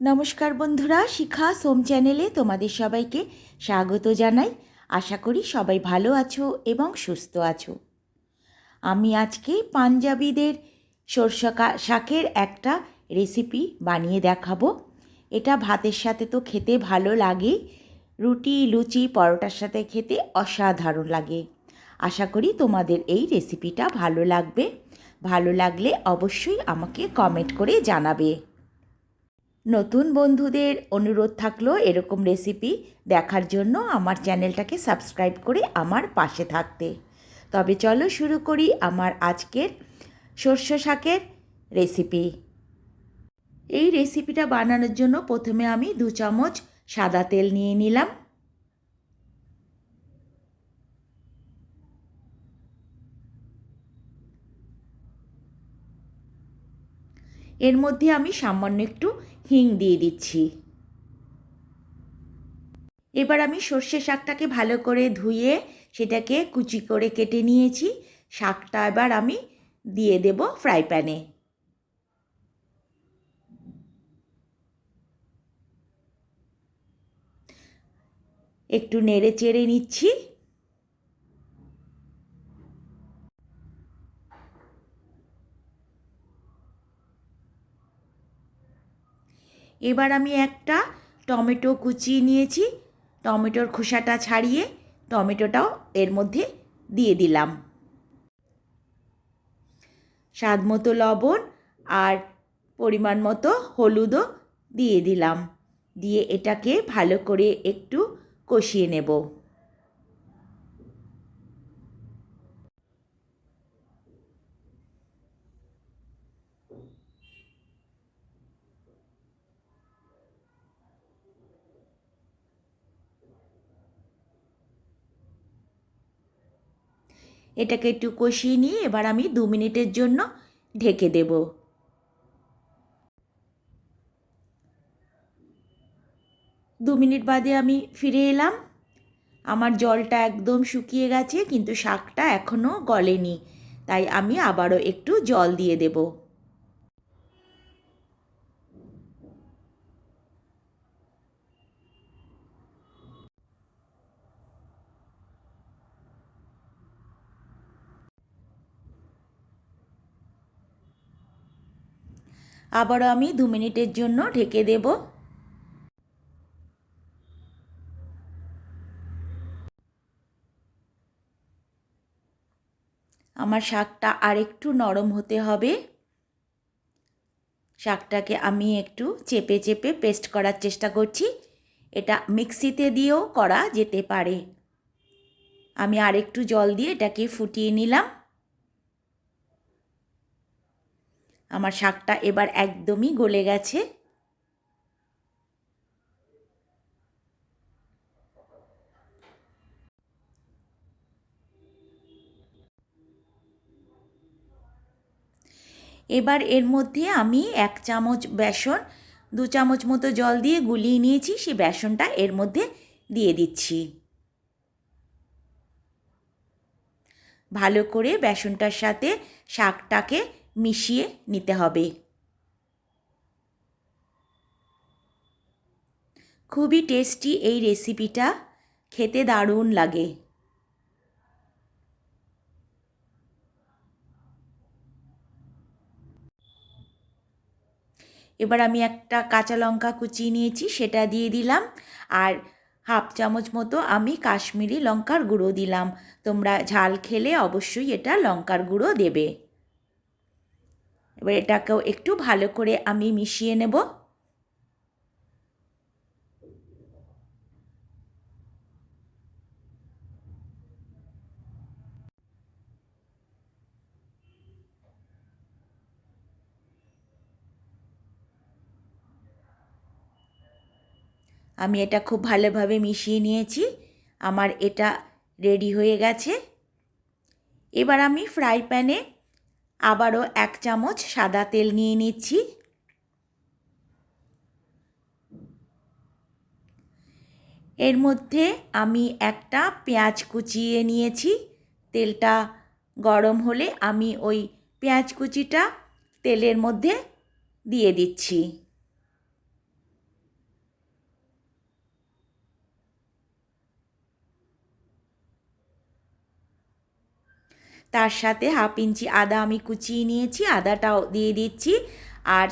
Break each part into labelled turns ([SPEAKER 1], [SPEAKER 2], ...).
[SPEAKER 1] নমস্কার বন্ধুরা, শিখা সোম চ্যানেলে তোমাদের সবাইকে স্বাগত জানাই। আশা করি সবাই ভালো আছো এবং সুস্থ আছো। আমি আজকে পাঞ্জাবিদের সরষা শাকের একটা রেসিপি বানিয়ে দেখাবো। এটা ভাতের সাথে তো খেতে ভালো লাগেই রুটি, লুচি, পরোটার সাথে খেতে অসাধারণ লাগে। আশা করি তোমাদের এই রেসিপিটা ভালো লাগবে। ভালো লাগলে অবশ্যই আমাকে কমেন্ট করে জানাবে। নতুন বন্ধুদের অনুরোধ থাকল এরকম রেসিপি দেখার জন্য আমার চ্যানেলটাকে সাবস্ক্রাইব করে আমার পাশে থাকতে। তবে চলো শুরু করি আমার আজকের শস্য শাকের রেসিপি এই রেসিপিটা বানানোর জন্য প্রথমে আমি দু চামচ সাদা তেল নিয়ে নিলাম। এর মধ্যে আমি সামান্য একটু হিং দিয়ে দিচ্ছি। এবার আমি সর্ষে শাকটাকে ভালো করে ধুয়ে সেটাকে কুচি করে কেটে নিয়েছি। শাকটা এবার আমি দিয়ে দেব ফ্রাই প্যানে। একটু নেড়ে চেড়ে নিচ্ছি। এবার আমি একটা টমেটো কুচিয়ে নিয়েছি। টমেটোর খোসাটা ছাড়িয়ে টমেটোটাও এর মধ্যে দিয়ে দিলাম। স্বাদ মতো লবণ আর পরিমাণ মতো হলুদও দিয়ে দিলাম। দিয়ে এটাকে ভালো করে একটু কষিয়ে নেব। এটাকে একটু কষিয়ে নিয়ে এবার আমি দু মিনিটের জন্য ঢেকে দেব। দু মিনিট বাদে আমি ফিরে এলাম। আমার জলটা একদম শুকিয়ে গেছে, কিন্তু শাকটা এখনও গলেনি, তাই আমি আবারও একটু জল দিয়ে দেব। আবারও আমি দু মিনিটের জন্য ঢেকে দেব। আমার শাকটা আরেকটু নরম হতে হবে। শাকটাকে আমি একটু চেপে চেপে পেস্ট করার চেষ্টা করছি। এটা মিক্সিতে দিয়েও করা যেতে পারে। আমি আরেকটু জল দিয়ে এটাকে ফুটিয়ে নিলাম। আমার শাকটা এবার একদমই গলে গেছে। এবার এর মধ্যে আমি এক চামচ বেসন, দু চামচ মতো জল দিয়ে গুলিয়ে নিয়েছি, সেই বেসনটা এর মধ্যে দিয়ে দিচ্ছি। ভালো করে বেসনটার সাথে শাকটাকে মিশিয়ে নিতে হবে। খুবই টেস্টি এই রেসিপিটা খেতে দারুণ লাগে। এবার আমি একটা কাঁচা লঙ্কা কুচিয়ে নিয়েছি, সেটা দিয়ে দিলাম। আর হাফ চামচ মতো আমি কাশ্মীরি লঙ্কার গুঁড়ো দিলাম। তোমরা ঝাল খেলে অবশ্যই এটা লঙ্কার গুঁড়ো দেবে। এবার এটাকেও একটু ভালো করে আমি মিশিয়ে নেব। আমি এটা খুব ভালোভাবে মিশিয়ে নিয়েছি। আমার এটা রেডি হয়ে গেছে। এবার আমি ফ্রাই প্যানে আবারও এক চামচ সাদা তেল নিয়ে নিচ্ছি। এর মধ্যে আমি একটা পেঁয়াজ কুচিয়ে নিয়েছি। তেলটা গরম হলে আমি ওই পেঁয়াজ কুচিটা তেলের মধ্যে দিয়ে দিচ্ছি। তার সাথে হাফ ইঞ্চি আদা আমি কুচিয়ে নিয়েছি, আদাটাও দিয়ে দিচ্ছি। আর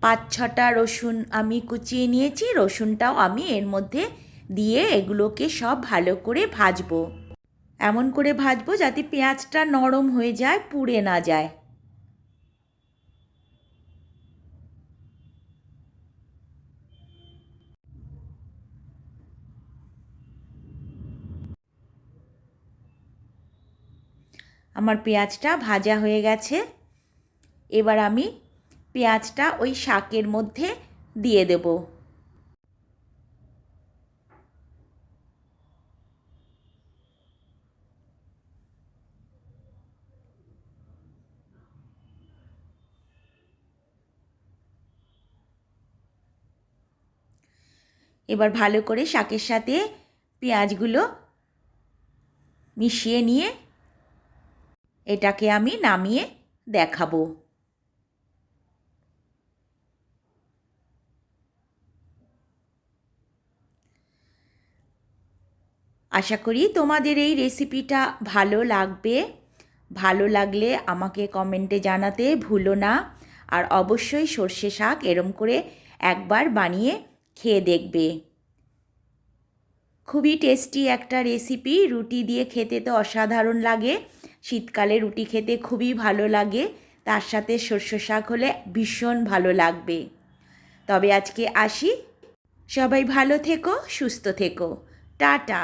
[SPEAKER 1] পাঁচ ছটা রসুন আমি কুচিয়ে নিয়েছি, রসুনটাও আমি এর মধ্যে দিয়ে এগুলোকে সব ভালো করে ভাজবো। এমন করে ভাজবো যাতে পেঁয়াজটা নরম হয়ে যায়, পুড়ে না যায়। আমার পেঁয়াজটা ভাজা হয়ে গেছে। এবার আমি পেঁয়াজটা ওই শাকের মধ্যে দিয়ে দেব। এবার ভালো করে শাকের সাথে পেঁয়াজগুলো মিশিয়ে নিয়ে এটাকে আমি নামিয়ে দেখাবো। আশা করি তোমাদের এই রেসিপিটা ভালো লাগবে। ভালো লাগলে আমাকে কমেন্টে জানাতে ভুলো না। আর অবশ্যই সর্ষে শাক এরম করে একবার বানিয়ে খেয়ে দেখবে। খুবই টেস্টি একটা রেসিপি। রুটি দিয়ে খেতে তো অসাধারণ লাগে। শীতকালে রুটি খেতে খুবই ভালো লাগে। তার সাথে শস্য শাক হলে ভীষণ ভালো লাগবে। তবে আজকে আসি। সবাই ভালো থেকো, সুস্থ থেকো। টাটা।